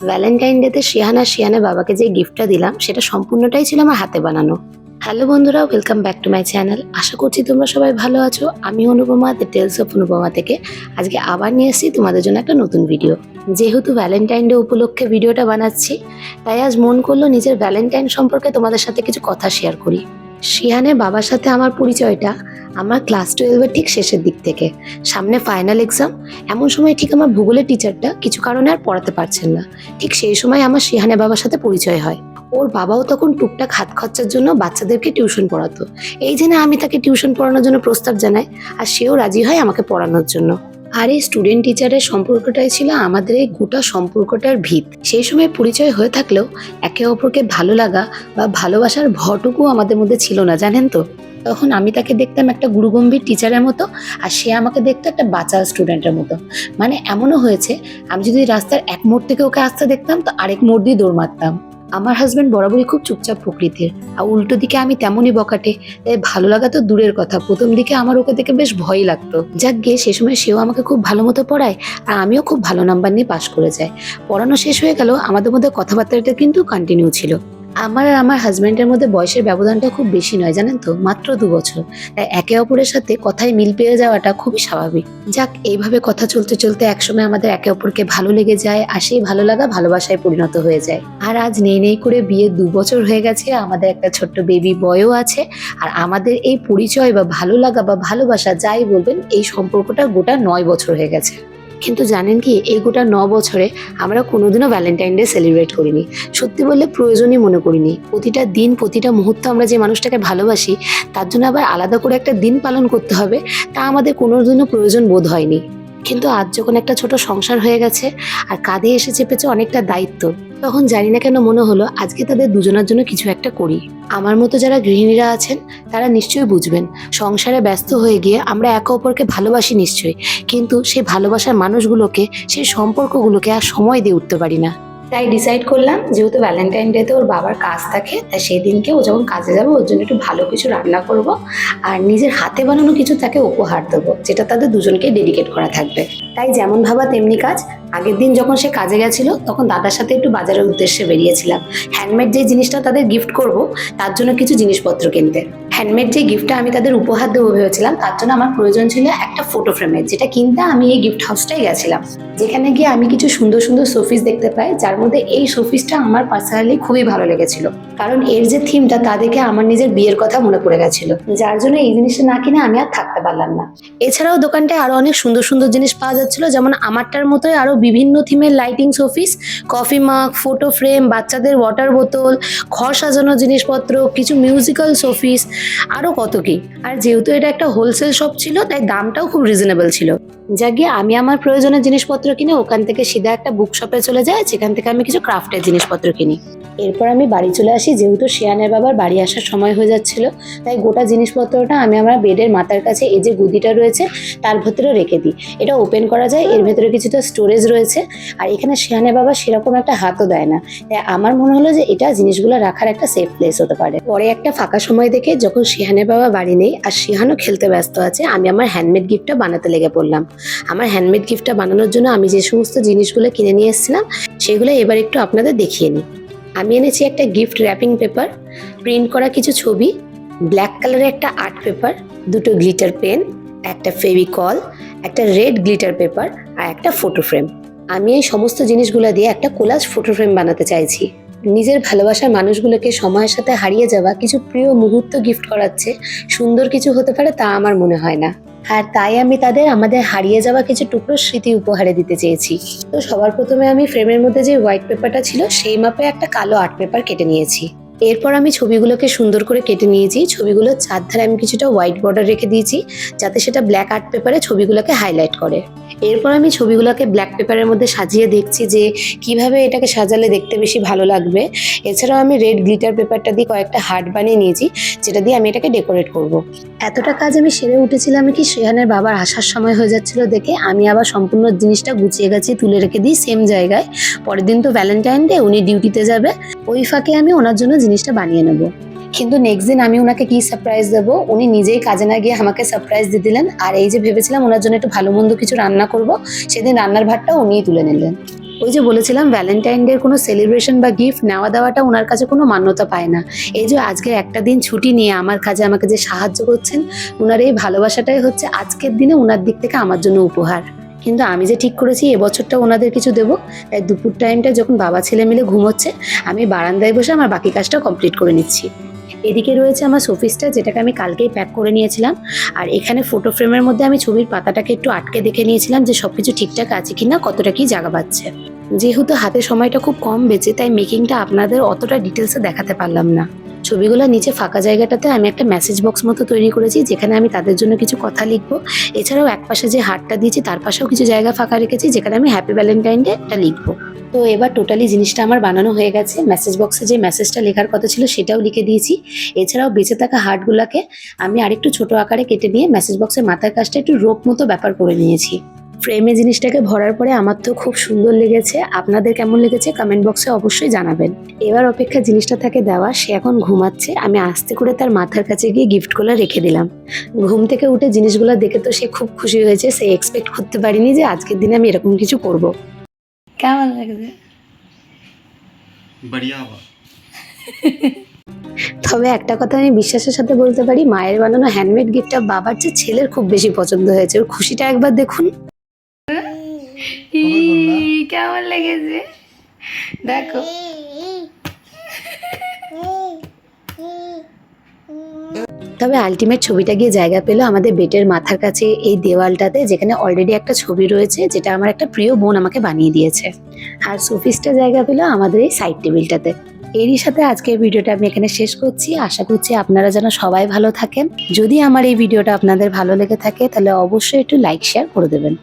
Valentine ডেতে শিহানা শিহানের বাবাকে যে গিফটটা দিলাম, সেটা সম্পূর্ণটাই ছিল আমার হাতে বানানো। হ্যালো বন্ধুরা welcome back to my channel আশা করছি তোমরা সবাই ভালো আছো। আমি Anupama the tales of Anupama থেকে। আজকে আবার নিয়ে এসেছি তোমাদের জন্য একটা নতুন ভিডিও যেহেতু ভ্যালেন্টাইন ডে উপলক্ষে ভিডিওটা বানাচ্ছি, তাই আজ মন করল নিজের ভ্যালেন্টাইন সম্পর্কে তোমাদের সাথে কিছু কথা শেয়ার করি। শিহানের বাবার সাথে আমার পরিচয়টা আমার ক্লাস টুয়েলভের ঠিক শেষের দিক থেকে। সামনে ফাইনাল এক্সাম, এমন সময় ঠিক আমার ভূগোলের টিচারটা কিছু কারণে আর পড়াতে পারছেন না। ঠিক সেই সময় আমার শিহানের বাবার সাথে পরিচয় হয়। ওর বাবাও তখন টুকটাক হাত খরচার জন্য বাচ্চাদেরকে টিউশন পড়াতো। এই জন্য আমি তাকে টিউশন পড়ানোর জন্য প্রস্তাব জানাই আর সেও রাজি হয় আমাকে পড়ানোর জন্য। আর এই স্টুডেন্ট টিচারের সম্পর্কটাই ছিল আমাদের এই গোটা সম্পর্কটার ভিত। সেই সময় পরিচয় হয়ে থাকলেও একে অপরকে ভালো লাগা বা ভালোবাসার ভটুকু আমাদের মধ্যে ছিল না, জানেন তো? তখন আমি তাকে দেখতাম একটা গুরুগম্ভীর টিচারের মতো আর সে আমাকে দেখতো একটা বাচ্চা স্টুডেন্টের মতো। মানে এমনও হয়েছে, আমি যদি রাস্তার এক মোড় থেকে ওকে আসতে দেখতাম তো আরেক মোড় দিয়ে দৌড় মারতাম। আমার হাজব্যান্ড বরাবরই খুব চুপচাপ প্রকৃতির। আর উল্টো দিকে আমি তেমনই বকাটে, তাই ভালো লাগা তো দূরের কথা। প্রথম দিকে আমার ওকে দেখে বেশ ভয় লাগতো। যাক গিয়ে সে সময় সেও আমাকে খুব ভালো মতো পড়ায়, আর আমিও খুব ভালো নাম্বার নিয়ে পাশ করে যাই। পড়ানো শেষ হয়ে গেল, আমাদের মধ্যে কথাবার্তাটা কিন্তু কন্টিনিউ ছিল। আমার আর আমার হাজব্যান্ডের মধ্যে বয়সের ব্যবধানটা খুব বেশি নয়, জানেন তো? মাত্র দু বছর। তাই একে অপরের সাথে কথায় মিল পেয়ে যাওয়াটা খুবই স্বাভাবিক। যাক, এইভাবে কথা চলতে চলতে একসময় আমাদের একে অপরকে ভালো লেগে যায়, আর সেই ভালো লাগা ভালোবাসায় পরিণত হয়ে যায়। আর আজ নেই নেই করে বিয়ে দু বছর হয়ে গেছে, আমাদের একটা ছোট্ট বেবি বয়ও আছে, আর আমাদের এই পরিচয় বা ভালো লাগা বা ভালোবাসা, যাই বলবেন, এই সম্পর্কটা গোটা নয় বছর হয়ে গেছে। কিন্তু জানেন কি, এই গোটা ন বছরে আমরা কোনোদিনও ভ্যালেন্টাইন ডে সেলিব্রেট করিনি। সত্যি বললে প্রয়োজনই মনে করিনি। প্রতিটা দিন, প্রতিটা মুহূর্ত আমরা যে মানুষটাকে ভালোবাসি, তার জন্য আবার আলাদা করে একটা দিন পালন করতে হবে, তা আমাদের কোনোদিনও প্রয়োজন বোধ হয়নি। কিন্তু আজ যখন একটা ছোট সংসার হয়ে গেছে আর কাঁধে এসে চেপেছে অনেকটা দায়িত্ব, তখন জানি না কেন মনে হলো আজকে তাদের দুজনের জন্য কিছু একটা করি। আমার মতো যারা গৃহিণীরা আছেন, তারা নিশ্চয়ই বুঝবেন, সংসারে ব্যস্ত হয়ে গিয়ে আমরা একে অপরকে ভালোবাসি নিশ্চয়ই, কিন্তু সেই ভালোবাসার মানুষগুলোকে, সেই সম্পর্কগুলোকে আর সময় দিয়ে উঠতে পারি না। তাই ডিসাইড করলাম, যেহেতু ভ্যালেন্টাইন ডে ডেতে ওর বাবার কাজ থাকে, তাই সেই দিনকে ও যখন কাজে যাবে, ওর জন্য একটু ভালো কিছু রান্না করব। আর নিজের হাতে বানানো কিছু তাকে উপহার দেবো, যেটা তাদের দুজনকে ডেডিকেট করা থাকবে। তাই যেমন ভাবা তেমনি কাজ। আগের দিন যখন সে কাজে গেছিল, তখন দাদার সাথে একটু বাজারের উদ্দেশ্যে বেরিয়েছিলাম। হ্যান্ডমেড যে জিনিসটা তাদের গিফট করব, তার জন্য কিছু জিনিসপত্র কিনতে। হ্যান্ডমেড যে গিফটটা আমি তাদের উপহার দেবো ভেবেছিলাম, তার জন্য আমার প্রয়োজন ছিল একটা ফটো ফ্রেমের যেটা কিনতে আমি এই গিফট হাউসটাই গেছিলাম। যেখানে গিয়ে আমি কিছু সুন্দর সুন্দর শোপিস দেখতে পাই, যার মধ্যে এই শোপিসটা আমার পার্সোনালি খুবই ভালো লেগেছিল। কারণ এর যে থিমটা তা দেখে আমার নিজের বিয়ের কথা মনে পড়ে গেছিল। যার জন্য এই জিনিসটা না কিনে আমি আর থাকতে পারলাম না। এছাড়াও দোকানটায় আরও অনেক সুন্দর সুন্দর জিনিস পাওয়া যাচ্ছিল, যেমন আমারটার মতোই আরও বিভিন্ন থিমের lighting showpiece coffee mug photo frame বাচ্চাদের ওয়াটার বোতল ঘর সাজানোর জিনিসপত্র, কিছু মিউজিক্যাল শোপিস আরও কত কি? আর যেহেতু এটা একটা হোলসেল শপ ছিল, তাই দামটাও খুব রিজনেবল ছিল। যা গিয়ে আমি আমার প্রয়োজনের জিনিসপত্র কিনে ওখান থেকে সিধা একটা বুক শপে চলে যায় সেখান থেকে আমি কিছু ক্রাফটের জিনিসপত্র কিনি। এরপর আমি বাড়ি চলে আসি। যেহেতু শিয়ানের বাবার বাড়ি আসার সময় হয়ে যাচ্ছিল, তাই গোটা জিনিসপত্রটা আমি আমার বেডের মাথার কাছে এই যে গুদিটা রয়েছে, তার ভেতরে রেখে দিই। এটা ওপেন করা যায়, এর ভেতরে কিছুটা স্টোরেজ রয়েছে। আর এখানে শিয়ানের বাবা সেরকম একটা হাতও দেয় না। তাই আমার মনে হলো যে এটা জিনিসগুলো রাখার একটা সেফ প্লেস হতে পারে। পরে একটা ফাঁকা সময় দেখে যখন শিহানের বাবা বাড়ি নেই আর শিহানও খেলতে ব্যস্ত আছে, আমি আমার হ্যান্ডমেড গিফটটা বানাতে লেগে পড়লাম। আমার হ্যান্ডমেড গিফটটা বানানোর জন্য আমি যে সমস্ত জিনিসগুলো কিনে নিয়ে এসেছিলাম, সেগুলো এবার একটু আপনাদের দেখিয়ে নিই। আমি এনেছি একটা গিফট র্যাপিং পেপার প্রিন্ট করা কিছু ছবি ব্ল্যাক কালারের একটা আর্ট পেপার দুটো গ্লিটার পেন একটা ফেভিকল একটা রেড গ্লিটার পেপার আর একটা ফটো ফ্রেম আমি এই সমস্ত জিনিসগুলো দিয়ে একটা কোলাজ ফটো ফ্রেম বানাতে চাইছি। নিজের ভালোবাসার মানুষগুলোকে সময়ের সাথে হারিয়ে যাওয়া কিছু প্রিয় মুহূর্ত গিফট করাচ্ছে, সুন্দর কিছু হতে পারে তা আমার মনে হয় না। আর তাই আমি তাদের আমাদের হারিয়ে যাওয়া কিছু টুকরো স্মৃতি উপহারে দিতে চেয়েছি। তো সবার প্রথমে আমি ফ্রেমের মধ্যে যে হোয়াইট পেপারটা ছিল, সেই মাপে একটা কালো আর্ট পেপার কেটে নিয়েছি। এরপর আমি ছবিগুলোকে সুন্দর করে কেটে নিয়েছি। ছবিগুলোর চারধারে আমি কিছুটা হোয়াইট বর্ডার রেখে দিয়েছি, যাতে সেটা ব্ল্যাক আর্ট পেপারে ছবিগুলোকে হাইলাইট করে। এরপর আমি ছবিগুলোকে ব্ল্যাক পেপারের মধ্যে সাজিয়ে দেখছি যে কীভাবে এটাকে সাজালে দেখতে বেশি ভালো লাগবে। এছাড়াও আমি রেড গ্লিটার পেপারটা দিয়ে কয়েকটা হার্ট বানিয়ে নিয়েছি, যেটা দিয়ে আমি এটাকে ডেকোরেট করব। এতটা কাজ আমি সেরে উঠেছিলাম কি শ্রেয়ানের বাবার আসার সময় হয়ে যাচ্ছিল দেখে আমি আবার সম্পূর্ণ জিনিসটা গুছিয়ে গেছি তুলে রেখে দিই সেম জায়গায়। পরের দিন তো ভ্যালেন্টাইন ডে উনি ডিউটিতে যাবে। ওই ফাঁকে আমি ওনার জন্য জিনিসটা বানিয়ে নেব। কিন্তু নেক্সট দিন আমি ওনাকে কি সারপ্রাইজ দেবো? উনি নিজেই কাজে না গিয়ে আমাকে সারপ্রাইজ দিয়ে দিলেন। আর এই যে ভেবেছিলাম ওনার জন্য একটু ভালো মন্দ কিছু রান্না করব, সেদিন রান্নার ভাতটা উনিই তুলে নিলেন। ওই যে বলেছিলাম ভ্যালেন্টাইন ডের কোনো সেলিব্রেশন বা গিফট নেওয়া দেওয়াটা ওনার কাছে কোনো মান্যতা পায় না। এই যে আজকে একটা দিন ছুটি নিয়ে আমার কাজে আমাকে যে সাহায্য করছেন ওনার এই ভালোবাসাটাই হচ্ছে আজকের দিনে ওনার দিক থেকে আমার জন্য উপহার। কিন্তু আমি যে ঠিক করেছি এবছরটা ওনাদের কিছু দেবো। তাই দুপুর টাইমটা যখন বাবা ছেলে মিলে ঘুমোচ্ছে, আমি বারান্দায় বসে আমার বাকি কাজটা কমপ্লিট করে নিচ্ছি। এদিকে রয়েছে আমার শোপিসটা, যেটাকে আমি কালকেই প্যাক করে নিয়েছিলাম। আর এখানে ফটো ফ্রেমের মধ্যে আমি ছবির পাতাটাকে একটু আটকে দেখে নিয়েছিলাম যে সব কিছু ঠিকঠাক আছে কি না কতটা কি জায়গা পাচ্ছে। যেহেতু হাতে সময়টা খুব কম বেঁচে, তাই মেকিংটা আপনাদের অতটা ডিটেলসে দেখাতে পারলাম না। ছবিগুলো নিচে ফাঁকা জায়গাটাতে আমি একটা মেসেজ বক্স মতো তৈরি করেছি, যেখানে আমি তাদের জন্য কিছু কথা লিখব। এছাড়াও এক পাশে যে হারটা দিয়েছি, তার পাশেও কিছু জায়গা ফাঁকা রেখেছি, যেখানে আমি হ্যাপি ভ্যালেন্টাইন ডে এটা লিখব। তো এবার টোটালি জিনিসটা আমার বানানো হয়ে গেছে। মেসেজ বক্সে যে মেসেজটা লেখার কথা ছিল, সেটাও লিখে দিয়েছি। এছাড়াও বেঁচে থাকা হার্টগুলোকে আমি আরেকটু ছোট আকারে কেটে নিয়ে মেসেজ বক্সের মাথার কাজটা একটু রোপ মতো ব্যাপার করে নিয়েছি। ফ্রেমে জিনিসটাকে ভরার পরে আমার তো খুব সুন্দর লেগেছে। আপনাদের কেমন লেগেছে কমেন্ট বক্সে অবশ্যই জানাবেন। এবার অপেক্ষা জিনিসটা থাকে দেওয়া সে এখন ঘুমাচ্ছে। আমি আস্তে করে তার মাথার কাছে গিয়ে গিফটগুলো রেখে দিলাম। ঘুম থেকে উঠে জিনিসগুলো দেখে তো সে খুব খুশি হয়েছে। সে এক্সপেক্ট করতে পারিনি যে আজকের দিনে আমি এরকম কিছু করব। কেমন লাগবে তবে একটা কথা আমি বিশ্বাসের সাথে বলতে পারি মায়ের বানানো হ্যান্ডমেড গিফটটা বাবার যে ছেলের খুব বেশি পছন্দ হয়েছে। ওর খুশিটা একবার দেখুন। কেমন লেগেছে? দেখো। তবে আলটিমেট ছবিটা গিয়ে জায়গা পেল আমাদের বেটের মাথার কাছে এই দেওয়ালটাতে যেখানে অলরেডি একটা ছবি রয়েছে যেটা আমার একটা প্রিয় বোন আমাকে বানিয়ে দিয়েছে। আর সোফিসটা জায়গা পেল আমাদের এই সাইড টেবিলটাতে এরই সাথে আজকের ভিডিওটা আমি এখানে শেষ করছি। আশা করছি আপনারা যেন সবাই ভালো থাকেন। যদি আমার এই ভিডিওটা আপনাদের ভালো লেগে থাকে তাহলে অবশ্যই একটু লাইক শেয়ার করে দেবেন।